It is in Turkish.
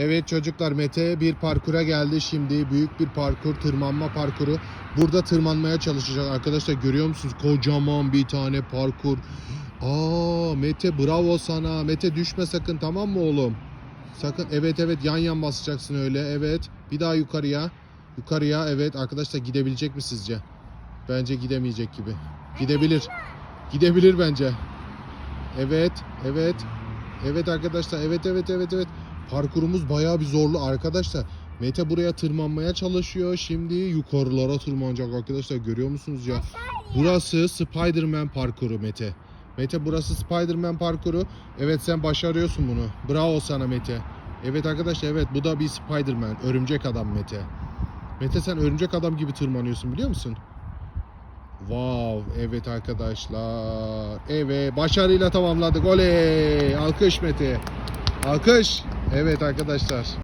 Evet çocuklar Mete bir parkura geldi şimdi. Büyük bir parkur, tırmanma parkuru. Burada tırmanmaya çalışacak arkadaşlar. Görüyor musunuz? Kocaman bir tane parkur. Aa Mete bravo sana. Mete düşme sakın tamam mı oğlum? Sakın evet evet yan yan basacaksın öyle. Evet. Bir daha yukarıya. Yukarıya evet arkadaşlar gidebilecek mi sizce? Bence gidemeyecek gibi. Gidebilir. Gidebilir bence. Evet, evet. Evet arkadaşlar. Evet, evet, evet, evet. Parkurumuz bayağı bir zorlu arkadaşlar. Mete buraya tırmanmaya çalışıyor. Şimdi yukarılara tırmanacak arkadaşlar. Görüyor musunuz ya? Burası Spider-Man parkuru Mete. Mete burası Spider-Man parkuru. Evet sen başarıyorsun bunu. Bravo sana Mete. Evet arkadaşlar evet bu da bir Spider-Man. Örümcek adam Mete. Mete sen örümcek adam gibi tırmanıyorsun biliyor musun? Wow, evet arkadaşlar. Evet, başarıyla tamamladık. Oley! Alkış Mete. Alkış. Evet arkadaşlar.